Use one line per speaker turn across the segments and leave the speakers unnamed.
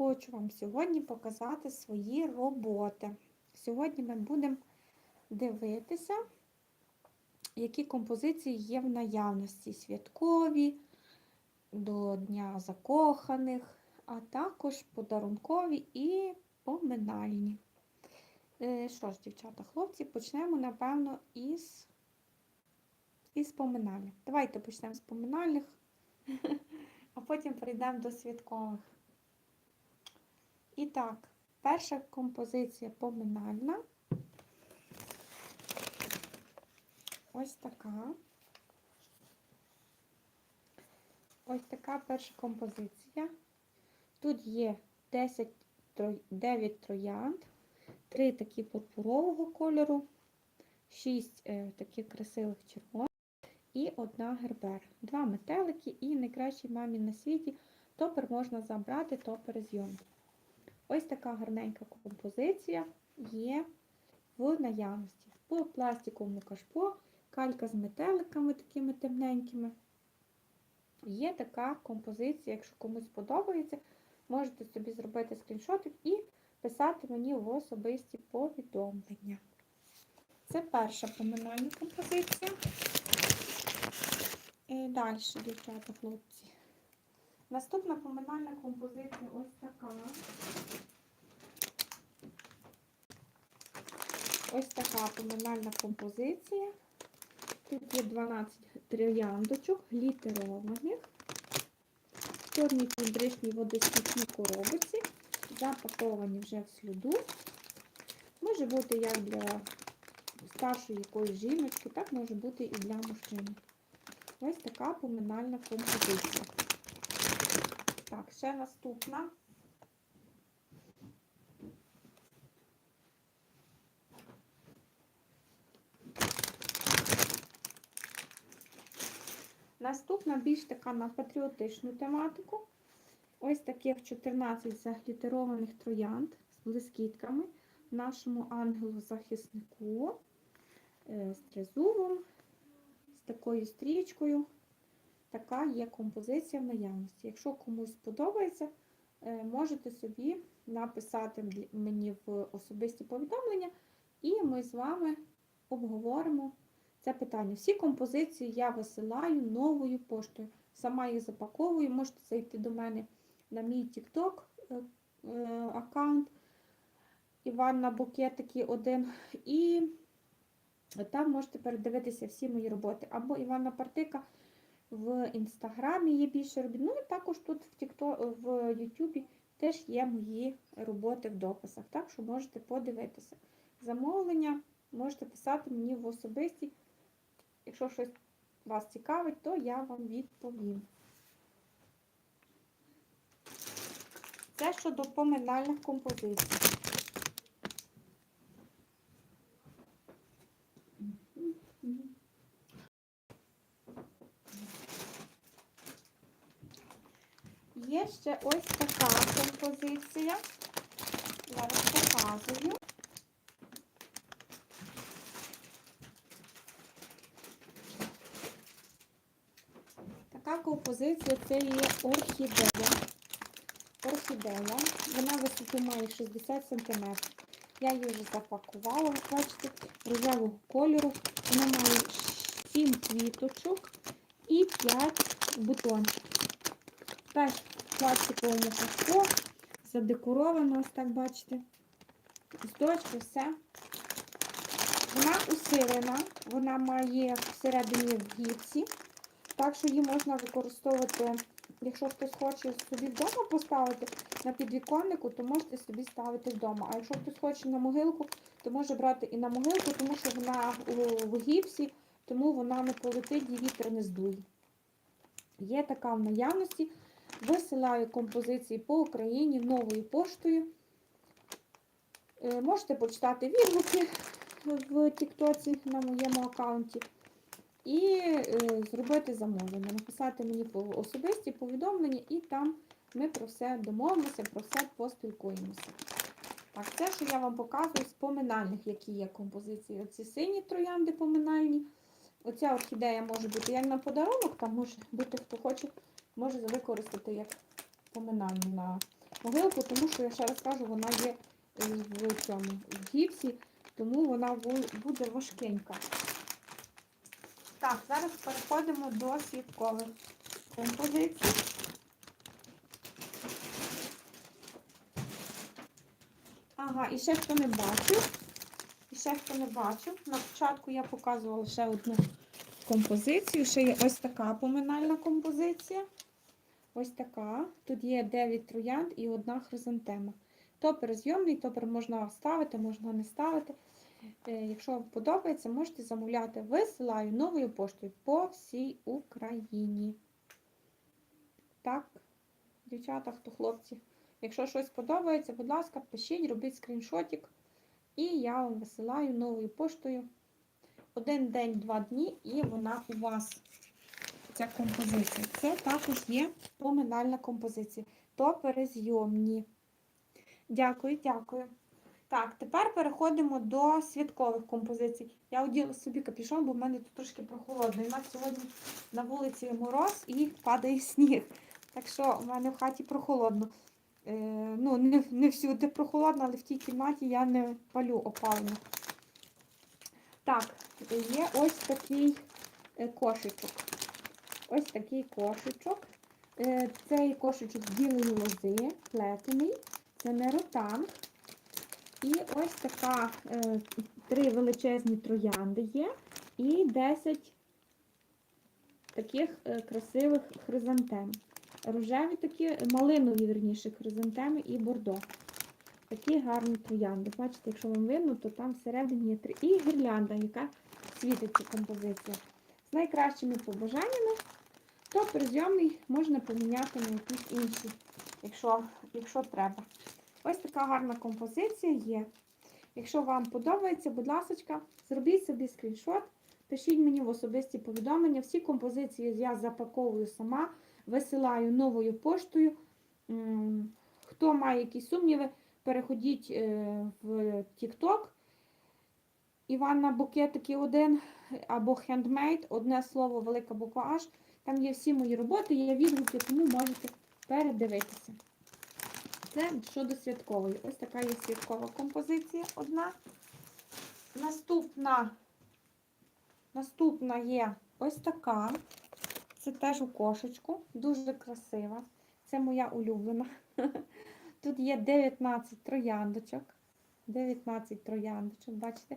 хочу вам сьогодні показати свої роботи. Сьогодні ми будемо дивитися, які композиції є в наявності святкові, до Дня закоханих, а також подарункові і поминальні. Е, Що ж, дівчата, хлопці, почнемо, напевно, із, із поминальних. Давайте почнемо з поминальних, а потім перейдемо до святкових. І так, перша композиція поминальна. Ось така. Ось така перша композиція. Тут є 10, 9 троянд, 3 такі пурпурового кольору, 6 е, таких красивих червоних і одна гербер. Два метелики і найкращій мамі на світі. Топер можна забрати, топер зйомки. Ось така гарненька композиція є в наявності. По пластиковому кашпо, калька з метеликами такими темненькими. Є така композиція, якщо комусь подобається, можете собі зробити скріншотик і писати мені в особисті повідомлення. Це перша поминальна композиція. І далі, дівчата, хлопці. Наступна поминальна композиція ось така. Ось така поминальна композиція. Тут є 12 трояндочок, глітерованих, в чорній фабричній водосвітній коробці, запаковані вже в сліду. Може бути як для старшої якоїсь жіночки, так може бути і для мужчини. Ось така поминальна композиція. Так, ще наступна. Наступна більш така на патріотичну тематику. Ось таких 14 заглітерованих троянд з блискітками нашому ангелу-захиснику е, з тризубом, з такою стрічкою. Така є композиція в наявності. Якщо комусь сподобається, е, можете собі написати мені в особисті повідомлення, і ми з вами обговоримо це питання. Всі композиції я висилаю новою поштою. Сама їх запаковую, можете зайти до мене на мій TikTok аккаунт Іванна Букетики 1. І там можете передивитися всі мої роботи. Або Іванна Партика в інстаграмі є більше робіт. Ну і також тут в TikTok, в Ютубі теж є мої роботи в дописах. Так що можете подивитися. Замовлення можете писати мені в особисті. Якщо щось вас цікавить, то я вам відповім. Це щодо поминальних композицій. Є ще ось така композиція. Зараз показую. Така композиція це є орхідея. Орхідея. Вона висоту має 60 см. Я її вже запакувала, бачите, рожевого кольору. Вона має 7 квіточок і 5 бутончиків. Теж в пластиковому кашко, задекоровано, ось так бачите. Листочки, все. Вона усилена, вона має всередині в гіпсі. Так що її можна використовувати, якщо хтось хоче собі вдома поставити на підвіконнику, то можете собі ставити вдома. А якщо хтось хоче на могилку, то може брати і на могилку, тому що вона в гіпсі, тому вона не полетить і вітер не здує. Є така в наявності. Висилаю композиції по Україні новою поштою. Можете почитати відгуки в Тіктоці на моєму аккаунті. І е, зробити замовлення, написати мені особисті повідомлення, і там ми про все домовимося, про все поспілкуємося. Так, це, що я вам показую з поминальних, які є композиції. Оці сині троянди поминальні. Оця орхідея може бути як на подарунок, там може бути, хто хоче, може використати як поминальну на могилку, тому що я ще раз кажу, вона є е, в цьому в гіпсі, тому вона буде важкенька. Так, зараз переходимо до святкових композицій. Ага, і ще хто не бачив, і ще хто не бачив, на початку я показувала ще одну композицію. Ще є ось така поминальна композиція. Ось така. Тут є 9 троянд і одна хризантема. Топер зйомний, топер можна ставити, можна не ставити. Е, Якщо вам подобається, можете замовляти. Висилаю новою поштою по всій Україні. Так, дівчата, хто хлопці. Якщо щось подобається, будь ласка, пишіть, робіть скріншотик. І я вам висилаю новою поштою. Один день, два дні, і вона у вас. Ця композиція. Це також є поминальна композиція. То перезйомні. Дякую, дякую. Так, тепер переходимо до святкових композицій. Я оділа собі капюшон, бо в мене тут трошки прохолодно. В нас сьогодні на вулиці мороз і падає сніг. Так що в мене в хаті прохолодно. Е, ну, не, не всюди прохолодно, але в тій кімнаті я не палю опалення. Так, є ось такий е, кошечок. Ось такий кошечок. Е, Цей кошечок білої лози, плетений. Це не ротанг. І ось така е, три величезні троянди є. І 10 таких е, красивих хризантем. Рожеві такі, малинові, вірніше, хризантеми і бордо. Такі гарні троянди. Бачите, якщо вам видно, то там всередині є три. І гірлянда, яка світиться композиція. З найкращими побажаннями, то призйомний можна поміняти на якісь інші, якщо, якщо треба. Ось така гарна композиція є. Якщо вам подобається, будь ласка, зробіть собі скріншот, пишіть мені в особисті повідомлення. Всі композиції я запаковую сама, висилаю новою поштою. Хто має якісь сумніви, переходіть е, в TikTok. Іванна Букетики один або Handmade, одне слово, велика буква H. Там є всі мої роботи, є відгуки, тому можете передивитися. Це щодо святкової. Ось така є святкова композиція одна. Наступна, наступна є ось така. Це теж у кошечку. Дуже красива. Це моя улюблена. Тут є 19 трояндочок. 19 трояндочок, бачите?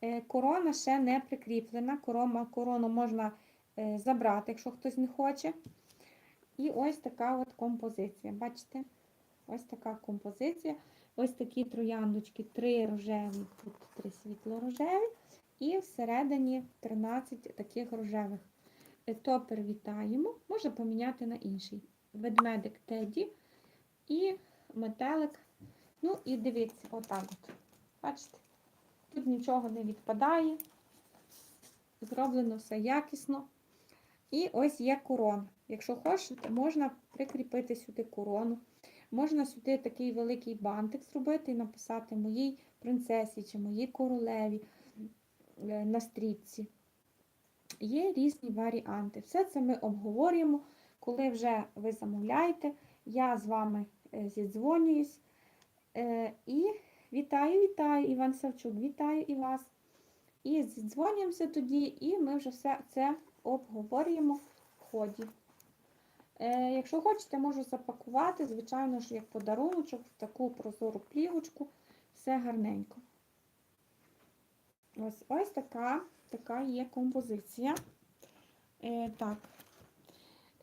Е, Корона ще не прикріплена. Корона, корону можна е, забрати, якщо хтось не хоче. І ось така от композиція. Бачите? Ось така композиція. Ось такі трояндочки, три рожеві, тут три світло-рожеві. І всередині 13 таких рожевих. Топер вітаємо, можна поміняти на інший. Ведмедик Теді і метелик. Ну і дивіться, отак от. Бачите? Тут нічого не відпадає. Зроблено все якісно. І ось є корона. Якщо хочете, можна прикріпити сюди корону. Можна сюди такий великий бантик зробити і написати моїй принцесі чи моїй королеві е, на стрічці. Є різні варіанти. Все це ми обговорюємо, коли вже ви замовляєте. Я з вами е, зідзвонююсь. Е, І вітаю, вітаю, Іван Савчук, вітаю і вас. І зідзвонюємося тоді, і ми вже все це обговорюємо в ході. Е, Якщо хочете, можу запакувати, звичайно ж, як подаруночок, в таку прозору плівочку, все гарненько. Ось ось така, така є композиція. Е, так.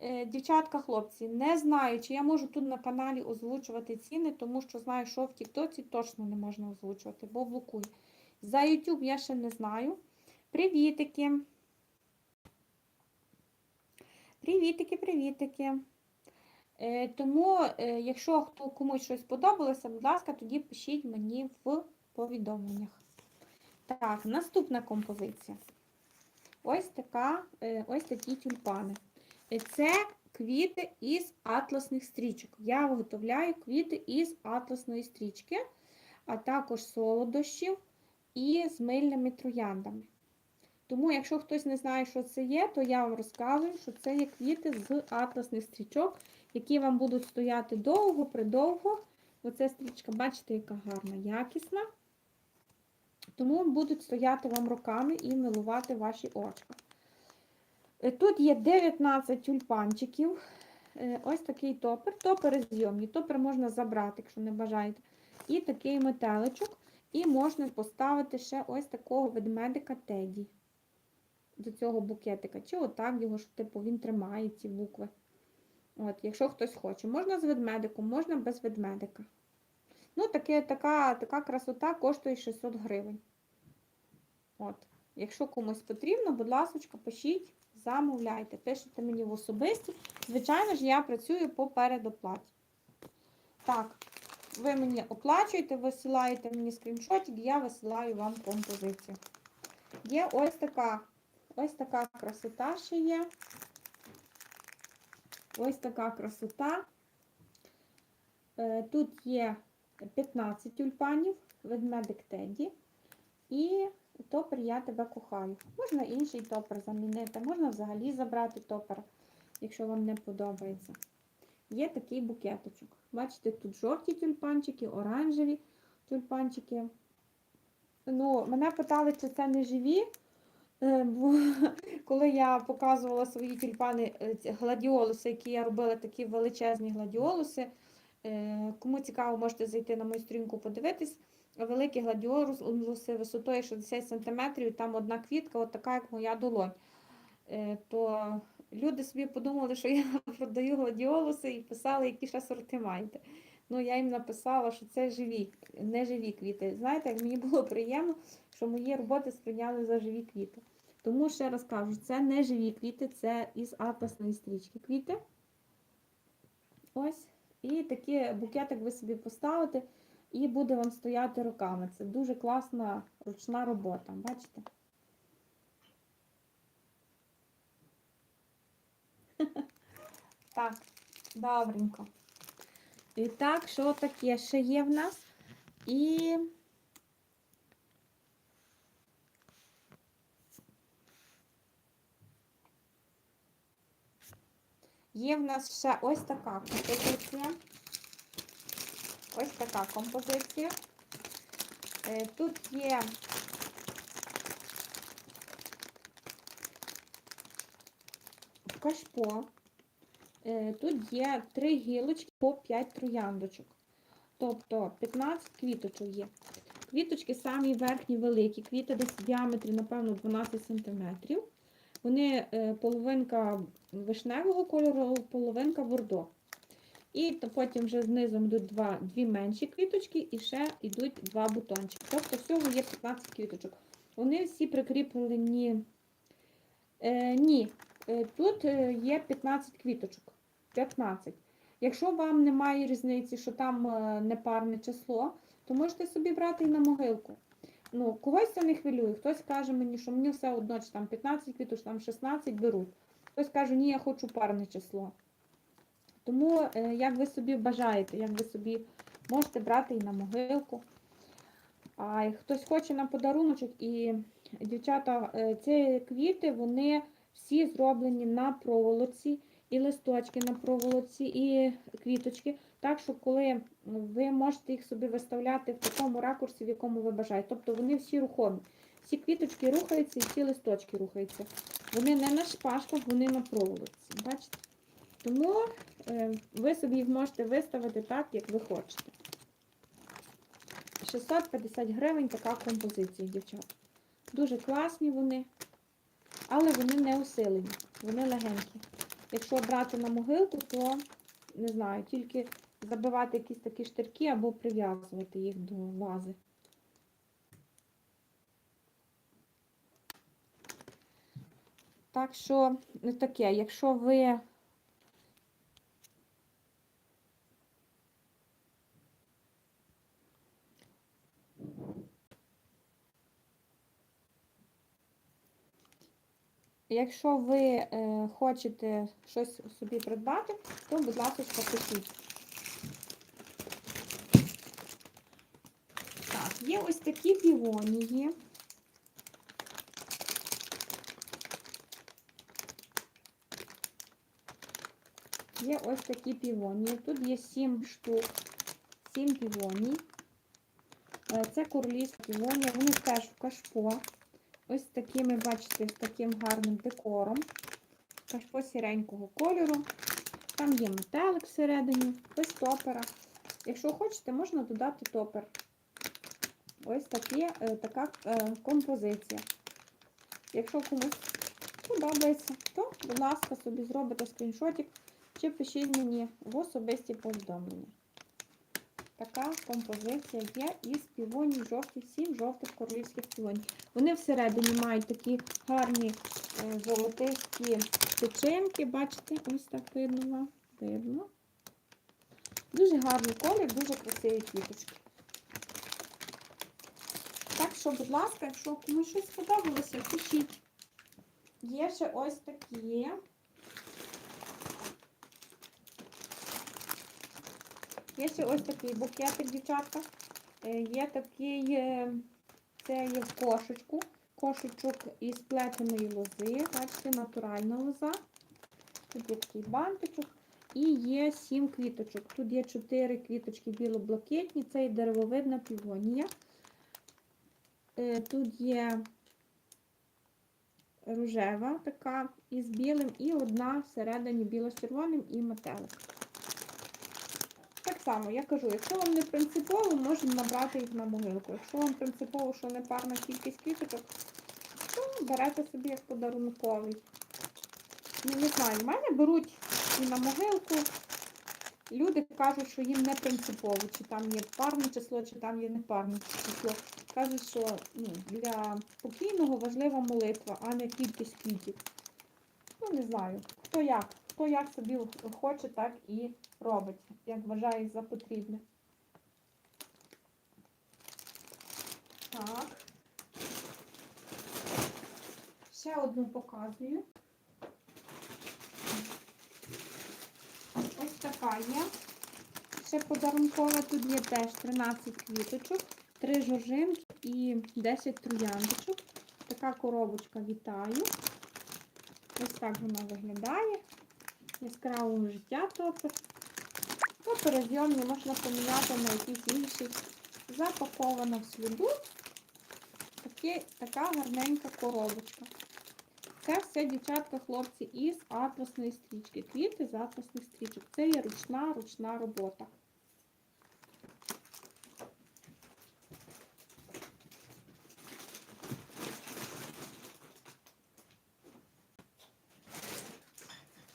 Е, дівчатка, хлопці, не знаю, чи я можу тут на каналі озвучувати ціни, тому що знаю, що в Тіктоці точно не можна озвучувати, бо блокує. За YouTube я ще не знаю. Привітики! Привітики, привітики. Е, тому, е, якщо хто комусь щось сподобалося, будь ласка, тоді пишіть мені в повідомленнях. Так, наступна композиція. Ось така, е, ось такі тюльпани. Це квіти із атласних стрічок. Я виготовляю квіти із атласної стрічки, а також солодощів і з мильними трояндами. Тому, якщо хтось не знає, що це є, то я вам розказую, що це є квіти з атласних стрічок. які вам будуть стояти довго, придовго. Оця стрічка, бачите, яка гарна, якісна. Тому будуть стояти вам роками і милувати ваші очка. Е, Тут є 19 тюльпанчиків. Е, Ось такий топер. Топери зйомні. Топер можна забрати, якщо не бажаєте. І такий метеличок. І можна поставити ще ось такого ведмедика Теді до цього букетика. Чи отак його, що типу він тримає ці букви. От, Якщо хтось хоче. Можна з ведмедиком, можна без ведмедика. Ну, таке, така, така красота коштує 600 гривень. От. Якщо комусь потрібно, будь ласка, пишіть, замовляйте, пишете мені в особисті. Звичайно ж, я працюю по передоплаті. Так, ви мені оплачуєте, висилаєте мені скріншотик, я висилаю вам композицію. Є ось така, ось така красота ще є. Ось така красота. Е, Тут є 15 тюльпанів, ведмедик Теді. І топер я тебе кохаю. Можна інший топер замінити, можна взагалі забрати топер, якщо вам не подобається. Є такий букеточок. Бачите, тут жовті тюльпанчики, оранжеві тюльпанчики. Ну, мене питали, чи це не живі. Е, коли я показувала свої тюльпани, е, гладіолуси, які я робила, такі величезні гладіолуси. е, Кому цікаво, можете зайти на мою сторінку подивитись. Великі гладіолуси висотою 60 см, там одна квітка, от така, як моя долонь. То люди собі подумали, що я продаю гладіолуси і писали, які ще сорти маєте. Ну, я їм написала, що це живі, не живі квіти. Знаєте, мені було приємно, що мої роботи сприйняли за живі квіти. Тому ще раз кажу, це не живі квіти, це із атласної стрічки квіти. Ось. І такий букетик ви собі поставите, і буде вам стояти роками. Це дуже класна ручна робота. Бачите? Так, добренько. І так, що таке ще є в нас? І є в нас ще ось така композиція. Ось така композиція. Е, Тут є кашпо. Е, Тут є три гілочки по 5 трояндочок. Тобто 15 квіточок є. Квіточки самі верхні великі, квіти десь в діаметрі, напевно, 12 см. Вони е, половинка вишневого кольору, половинка бордо. І потім вже знизу йдуть два, дві менші квіточки і ще йдуть два бутончики. Тобто всього є 15 квіточок. Вони всі прикріплені. Е, ні, е, тут е, є 15 квіточок. 15. Якщо вам немає різниці, що там непарне число, то можете собі брати і на могилку. Ну, когось це не хвилює. Хтось каже мені, що мені все одно, чи там 15 квіток, чи там 16 беруть. Хтось каже, ні, я хочу парне число. Тому, е, як ви собі бажаєте, як ви собі можете брати і на могилку. А хтось хоче на подаруночок, і дівчата, е, ці квіти, вони всі зроблені на проволоці, і листочки на проволоці, і квіточки. Так що, коли ви можете їх собі виставляти в такому ракурсі, в якому ви бажаєте. Тобто вони всі рухомі. Всі квіточки рухаються і всі листочки рухаються. Вони не на шпажках, вони на проволоці. Бачите? Тому е, ви собі їх можете виставити так, як ви хочете. 650 гривень така композиція, дівчат. Дуже класні вони, але вони не усилені, вони легенькі. Якщо брати на могилку, то не знаю, тільки забивати якісь такі штирки або прив'язувати їх до вази. Так що, не таке, якщо ви Якщо ви е, хочете щось собі придбати, то, будь ласка, пишіть. Є ось такі півонії. Є ось такі півонії. Тут є 7 штук, 7 півоній. Е, Це королівська півонія, вони теж в кашпо. Ось такими, бачите, з таким гарним декором. Кашпо сіренького кольору. Там є метелик всередині, ось топера. Якщо хочете, можна додати топер. Ось такі, е, така е, композиція. Якщо комусь подобається, то, будь ласка, собі зробите скріншотик чи пишіть мені в особисті повідомлення. Така композиція є із півонів жовтих, сім жовтих королівських півонів. Вони всередині мають такі гарні е, золотисті печеньки. Бачите, ось так видно. Видно. Дуже гарний колір, дуже красиві квіточки. Так що, будь ласка, якщо комусь щось сподобалося, пишіть. Є ще ось такі. Є ще ось такий букетик, дівчатка. Е, Є такий, е, це є в кошечку. Кошечок із плетеної лози. Бачите, натуральна лоза. Тут є такий бантичок. І є сім квіточок. Тут є чотири квіточки біло-блакитні. Це і деревовидна півонія. Е, Тут є рожева така із білим, і одна всередині біло-червоним і метелик. Так само, я кажу, якщо вам не принципово, можна набрати їх на могилку. Якщо вам принципово, що не парна кількість квіточок, то берете собі як подарунковий. Ну, не знаю, в мене беруть і на могилку. Люди кажуть, що їм не принципово, чи там є парне число, чи там є непарне число. Кажуть, що ну, для покійного важлива молитва, а не кількість квітів. Ну, не знаю, хто як. Хто як собі хоче, так і робить, як вважає за потрібне. Так. Ще одну показую. Ось така є. Ще подарункова. Тут є теж 13 квіточок, 3 жоржинки і 10 трояндочок. Така коробочка вітаю. Ось так вона виглядає. Яскравого життя топер. Топери зйомні можна поміняти на якийсь інший. Запакована в сліду. Такі, така гарненька коробочка. Це все, дівчатка, хлопці, із атласної стрічки. Квіти з атласних стрічок. Це є ручна, ручна робота.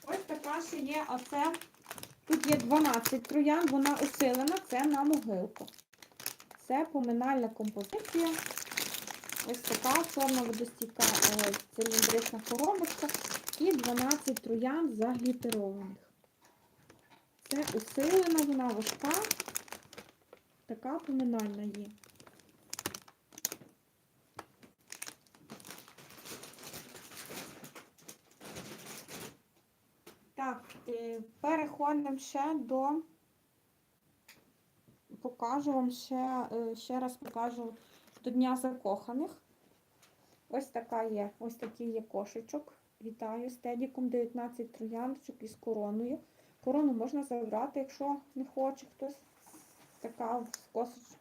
Ось така ще є, це тут є 12 троян, вона усилена, це на могилку. Це поминальна композиція. Ось така чорна водостійка е, циліндрична коробочка і 12 троян заглітерованих. Це усилена, вона важка, така поминальна є. Так, переходимо ще до, покажу вам ще, е, ще раз покажу до Дня закоханих. Ось така є, ось такий є кошечок. Вітаю з тедіком 19 трояндочок із короною. Корону можна забрати, якщо не хоче хтось. Така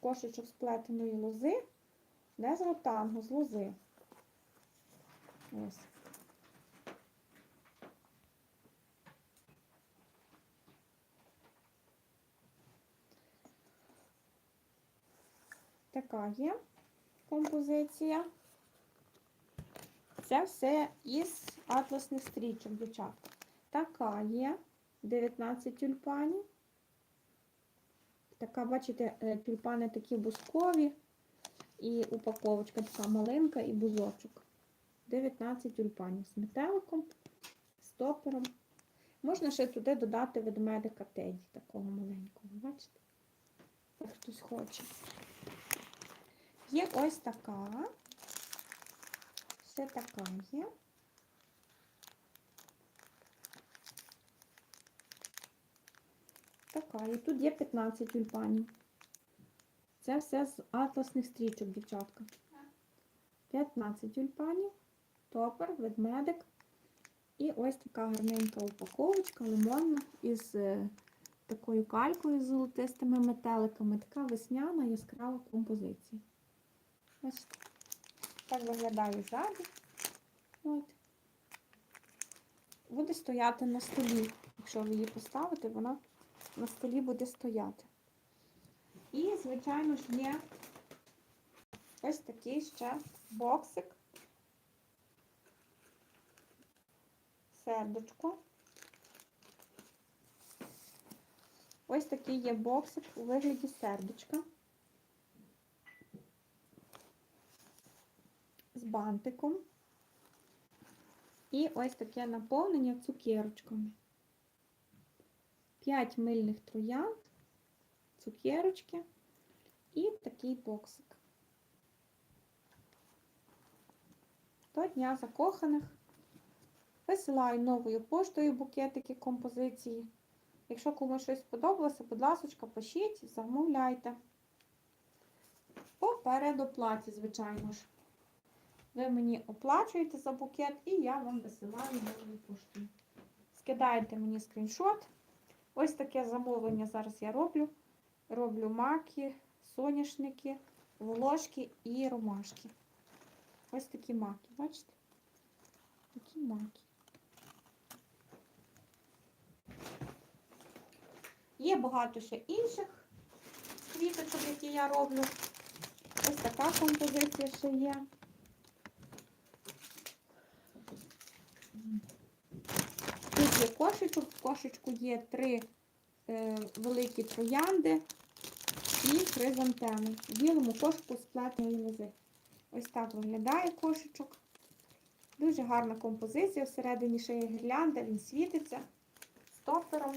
кошечок з плетеної лози. Не з ротангу, з лози. Ось. Така є композиція. Це все із атласних стрічок, дівчатка. Така є 19 тюльпанів. Така, бачите, е, тюльпани такі бускові. І упаковочка така маленька і бузочок. 19 тюльпанів з метеликом, з топером. Можна ще туди додати ведмедика Теді, такого маленького, бачите? Як хтось хоче. Є ось така. Ще така є. Така. І тут є 15 тюльпанів. Це все з атласних стрічок, дівчатка. 15 тюльпанів, топер, ведмедик І ось така гарненька упаковочка лимонна із е, такою калькою з золотистими метеликами. Така весняна яскрава композиція. Бачите? Так виглядає ззаді. От. Буде стояти на столі. Якщо ви її поставите, вона на столі буде стояти. І, звичайно ж, є ось такий ще боксик. Сердечко. Ось такий є боксик у вигляді сердечка. Бантиком. І ось таке наповнення цукерочками. 5 мильних троянд, цукерочки і такий боксик. До Дня закоханих висилаю новою поштою букетики композиції. Якщо комусь щось сподобалося, будь ласка, пишіть, замовляйте. По передоплаті, звичайно ж. Ви мені оплачуєте за букет і я вам висилаю новою поштою. Скидаєте мені скріншот. Ось таке замовлення зараз я роблю. Роблю маки, соняшники, волошки і ромашки. Ось такі маки, бачите? Такі маки. Є багато ще інших квіточок, які я роблю. Ось така композиція ще є. Є кошечок, в кошечку є три е, великі троянди і хризантеми. В білому кошику сплетної лози. Ось так виглядає кошечок. Дуже гарна композиція. Всередині ще є гірлянда, він світиться стопером.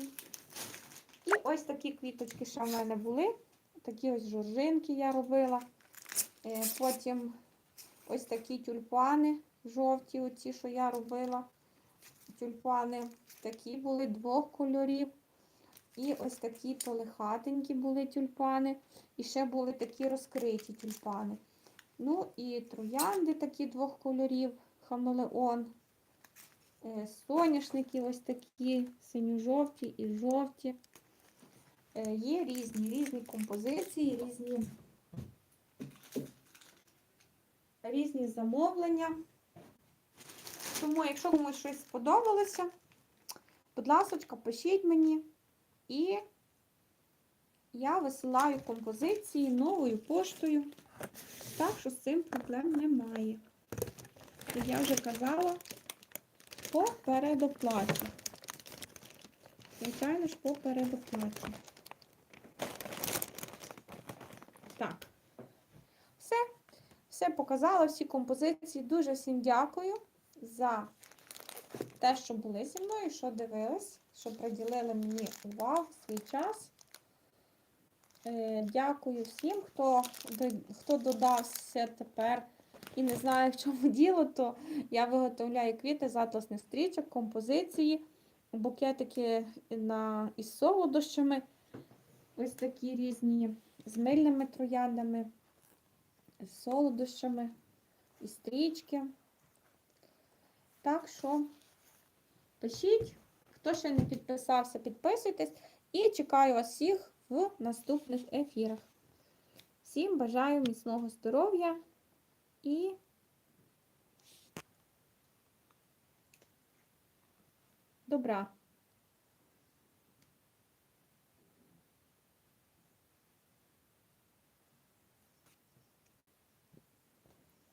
І ось такі квіточки ще в мене були. Такі ось жоржинки я робила. Е, Потім ось такі тюльпани жовті, оці, що я робила. Тюльпани такі були двох кольорів. І ось такі полихатенькі були тюльпани. І ще були такі розкриті тюльпани. Ну і троянди такі двох кольорів, хамелеон. Е, Соняшники ось такі, синьо-жовті і жовті. Е, Є різні різні композиції, різні, різні замовлення. Тому, якщо комусь щось сподобалося, будь ласка, пишіть мені і я висилаю композиції новою поштою. Так що з цим проблем немає. Як я вже казала, по передоплаті. Звичайно ж, по передоплаті. Так. Все. Все показала, всі композиції. Дуже всім дякую за те, що були зі мною, що дивились, що приділили мені увагу, свій час. Е, Дякую всім, хто, хто додався тепер і не знає, в чому діло, то я виготовляю квіти з атласних стрічок, композиції, букетики на, із солодощами. Ось такі різні з мильними трояндами, з солодощами, і стрічки. Так що пишіть, хто ще не підписався, підписуйтесь і чекаю вас всіх в наступних ефірах. Всім бажаю міцного здоров'я і добра.